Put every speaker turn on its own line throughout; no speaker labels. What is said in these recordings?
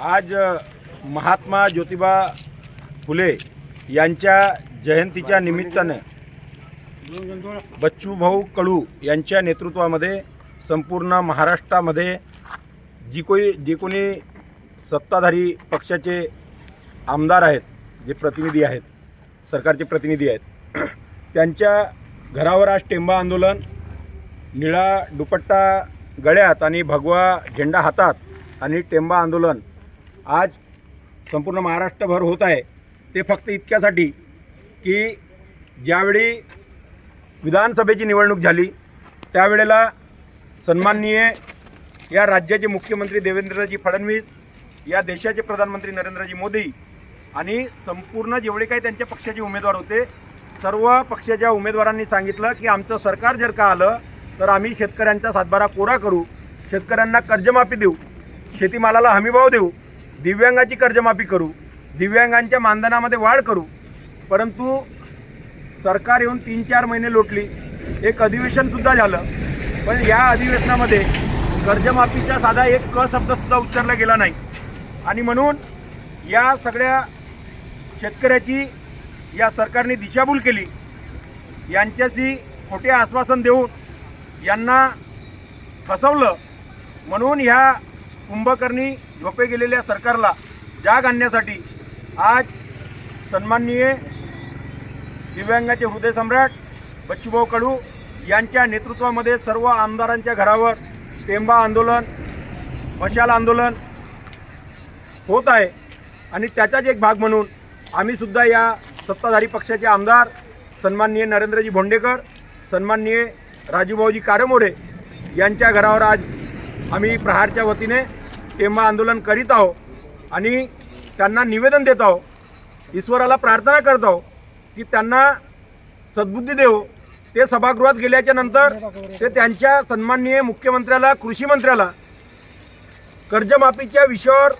आज महात्मा ज्योतिबा फुले यांच्या जयंतीच्या निमित्तानं बच्चूभाऊ कडू यांच्या नेतृत्वामध्ये संपूर्ण महाराष्ट्रामध्ये जी कोणी जे कोणी सत्ताधारी पक्षाचे आमदार आहेत जे प्रतिनिधी आहेत सरकारचे प्रतिनिधी आहेत त्यांच्या घरावर आज टेंबा आंदोलन निळा दुपट्टा गळ्यात आणि भगवा झेंडा हातात आणि टेंबा आंदोलन आज संपूर्ण महाराष्ट्रभर होत आहे. ते फक्त इतक्यासाठी की ज्यावेळी विधानसभेची निवडणूक झाली त्यावेळेला सन्माननीय या राज्याचे मुख्यमंत्री देवेंद्रजी फडणवीस या देशाचे प्रधानमंत्री नरेंद्रजी मोदी आणि संपूर्ण जेवढे काही त्यांच्या पक्षाचे उमेदवार होते सर्व पक्षाच्या उमेदवारांनी सांगितलं की आमचं सरकार जर का आलं तर आम्ही शेतकऱ्यांचा सातबारा कोरा करू शेतकऱ्यांना कर्जमाफी देऊ शेतीमालाला हमीभाव देऊ दिव्यांगाची कर्जमाफी करू दिव्यांगांच्या मानधनामध्ये वाढ करू. परंतु सरकार येऊन तीन चार महिने लोटली एक अधिवेशनसुद्धा झालं. पण या अधिवेशनामध्ये कर्जमाफीचा साधा एक क शब्दसुद्धा उच्चारला गेला नाही. आणि म्हणून या सगळ्या शेतकऱ्याची या सरकारने दिशाभूल केली. यांच्याशी खोटे आश्वासन देऊन यांना फसवलं. म्हणून ह्या कुंभकर्णी झोपे गेलेल्या सरकारला जाग आणण्यासाठी आज सन्माननीय दिव्यांगाचे हृदयसम्राट बच्चूभाऊ कडू यांच्या नेतृत्वामध्ये सर्व आमदारांच्या घरावर टेंबा आंदोलन मशाल आंदोलन होत आहे. आणि त्याचाच एक भाग म्हणून आम्हीसुद्धा या सत्ताधारी पक्षाचे आमदार सन्माननीय नरेंद्रजी भोंडेकर सन्माननीय राजूभाऊजी कारमोरे यांच्या घरावर आज आम्ही प्रहारच्या वतीने टेंबा आंदोलन करीत आहो आणि त्यांना निवेदन देत आहो ईश्वराला प्रार्थना करत आहोत की त्यांना सद्बुद्धी देव. ते सभागृहात गेल्याच्यानंतर ते त्यांच्या सन्माननीय मुख्यमंत्र्याला कृषी मंत्र्याला कर्जमाफीच्या विषयावर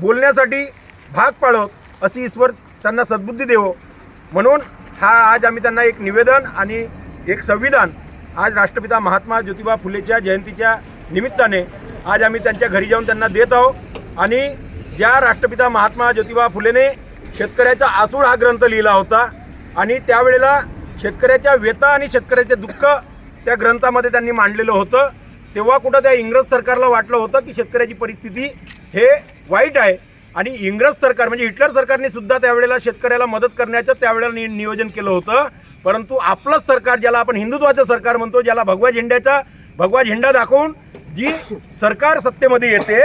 बोलण्यासाठी भाग पाडत अशी ईश्वर त्यांना सद्बुद्धी देवो. म्हणून हा आज आम्ही त्यांना एक निवेदन आणि एक संविधान आज राष्ट्रपिता महात्मा ज्योतिबा फुलेच्या जयंतीच्या निमित्ताने आज आम्ही त्यांच्या घरी जाऊन त्यांना देत आहोत. आणि ज्या राष्ट्रपिता महात्मा ज्योतिबा फुलेने शेतकऱ्याचा आसूड हा ग्रंथ लिहिला होता आणि त्यावेळेला शेतकऱ्याच्या व्यथा आणि शेतकऱ्याचे दुःख त्या ग्रंथामध्ये त्यांनी मांडलेलं होतं. तेव्हा कुठं त्या इंग्रज सरकारला वाटलं होतं की शेतकऱ्याची परिस्थिती हे वाईट आहे. आणि इंग्रज सरकार म्हणजे हिटलर सरकारने सुद्धा त्यावेळेला शेतकऱ्याला मदत करण्याचं त्यावेळेला नि नियोजन केलं होतं. परंतु आपलंच सरकार ज्याला आपण हिंदुत्वाचं सरकार म्हणतो ज्याला भगवा झेंड्याचा भगवा झेंडा दाखवून जी सरकार सत्तेमध्ये येते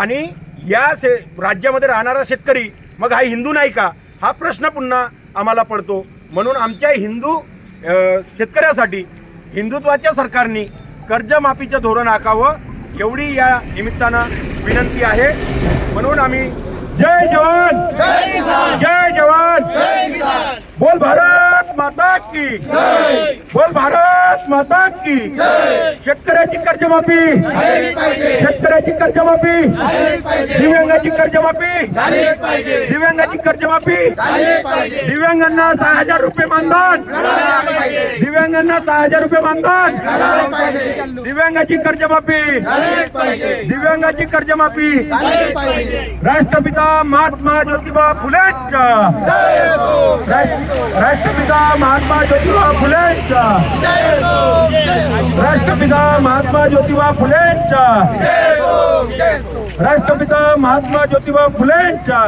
आणि या शे राज्यामध्ये राहणारा शेतकरी मग हा हिंदू नाही का? हा प्रश्न पुन्हा आम्हाला पडतो. म्हणून आमच्या हिंदू शेतकऱ्यासाठी हिंदुत्वाच्या सरकारने कर्जमाफीचं धोरण आखावं एवढी या निमित्तानं विनंती आहे. म्हणून आम्ही जय जवान! जय जवान! बोल भारत! माता की। बोल भारत माता की। शेतकऱ्याची कर्जमाफी। शेतकऱ्याची कर्जमाफी। दिव्यांगाची कर्जमाफी। दिव्यांगाची कर्जमाफी। दिव्यांगांना सहा हजार रुपये मानधन। दिव्यांगांना सहा हजार रुपये मानधन। दिव्यांगाची कर्जमाफी। दिव्यांगाची कर्जमाफी। राष्ट्रपिता महात्मा ज्योतिबा फुलेंच्या। राष्ट्र- राष्ट्रपिता महात्मा ज्योतिबा फुलेंच्या. राष्ट्रपिता महात्मा ज्योतिबा फुलेंच्या. राष्ट्रपिता महात्मा ज्योतिबा फुलेंच्या.